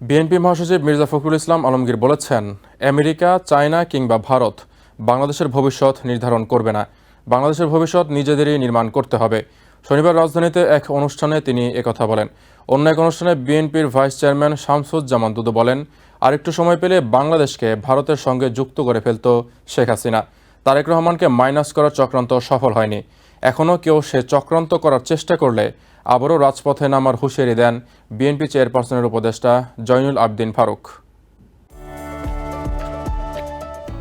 BNP মহাসচিব মির্জা ফখরুল ইসলাম আলমগীর বলেছেন, America, China কিংবা ভারত বাংলাদেশের ভবিষ্যৎ নির্ধারণ করবে না। বাংলাদেশের ভবিষ্যৎ নিজেদেরই নির্মাণ করতে হবে। শনিবার রাজধানীতে এক অনুষ্ঠানে তিনি একথা বলেন। অন্য এক অনুষ্ঠানে বিএনপির ভাইস চেয়ারম্যান শামসুজ্জামান দুদু বলেন, আরেকটু সময় পেলে বাংলাদেশকে ভারতের সঙ্গে যুক্ত করে ফেলত শেখ হাসিনা। তারেক রহমানকে মাইনাস করার চক্রান্ত সফল হয়নি। এখনও কেউ সে চক্রান্ত করার চেষ্টা করলে আবারও রাজপথে নামার হুঁশিয়ারি দেন বিএনপি চেয়ারপারসনের উপদেষ্টা জয়নুল আবদিন ফারুক।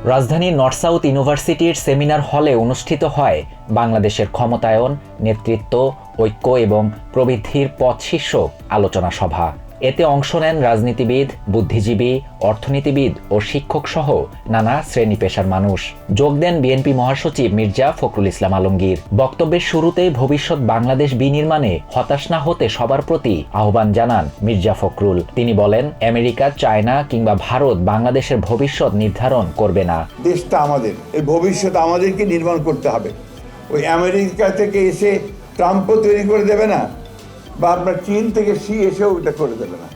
রাজধানীর নর্থ সাউথ ইউনিভার্সিটির সেমিনার হলে অনুষ্ঠিত হয় বাংলাদেশের ক্ষমতায়ন, নেতৃত্ব, ঐক্য এবং প্রবৃদ্ধির পথ শীর্ষক আলোচনা সভা। এতে অংশ নেন রাজনীতিবিদ, বুদ্ধিজীবী, অর্থনীতিবিদ ও শিক্ষক সহ নানা শ্রেণি পেশার মানুষ। যোগ দেন বিএনপি মহাসচিব মির্জা ফখরুল ইসলাম আলমগীর। বক্তব্যের শুরুতেই ভবিষ্যৎ বাংলাদেশ বিনির্মাণে হতাশ না হতে সবার প্রতি আহ্বান জানান মির্জা ফখরুল। তিনি বলেন, আমেরিকা, চায়না কিংবা ভারত বাংলাদেশের ভবিষ্যৎ নির্ধারণ করবে না। দেশটা আমাদের। এর ভবিষ্যৎ আমাদেরকে নির্মাণ করতে হবে। ওই আমেরিকা থেকে এসে ট্রাম্পও তৈরি করে দেবে না? বা আপনার চীন থেকে সি এসেও এটা করে দেবে না।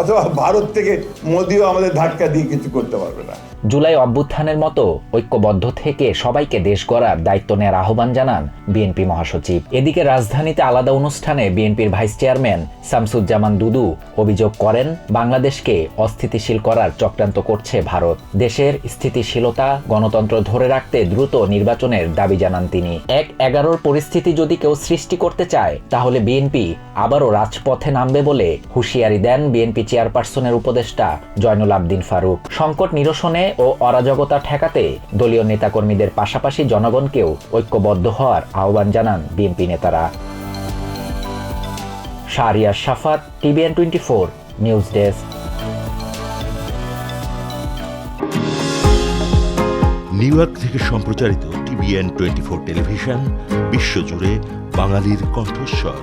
অথবা ভারত থেকে মোদিও আমাদের ধাক্কা দিয়ে কিছু করতে পারবে না। জুলাই অভ্যুত্থানের মতো ঐক্যবদ্ধ থেকে সবাইকে দেশ গড়ার দায়িত্ব নেওয়ার আহ্বান জানান বিএনপি মহাসচিব। এদিকে রাজধানীতে আলাদা অনুষ্ঠানে বিএনপির ভাইস চেয়ারম্যান শামসুজ্জামান দুদু অভিযোগ করেন, বাংলাদেশকে অস্থিতিশীল করার চক্রান্ত করছে ভারত। দেশের স্থিতিশীলতা গণতন্ত্র ধরে রাখতে দ্রুত নির্বাচনের দাবি জানান তিনি। এক এগারোর পরিস্থিতি যদি কেউ সৃষ্টি করতে চায়, তাহলে বিএনপি আবারও রাজপথে নামবে বলে হুঁশিয়ারি দেন বিএনপি চেয়ারপারসনের উপদেষ্টা জয়নুল আবদিন ফারুক। সংকট নিরসনে ও অরাজকতা ঠেকাতে দলীয় নেতাকর্মীদের পাশাপাশি জনগণকেও ঐক্যবদ্ধ হওয়ার আহ্বান জানান বিএনপি নেতারা। Shahriar Shafat, TVN twenty four news desk. New York থেকে সম্প্রচারিত টিভিএন টোয়েন্টি ফোর টেলিভিশন, বিশ্বজুড়ে বাঙালির কণ্ঠস্বর।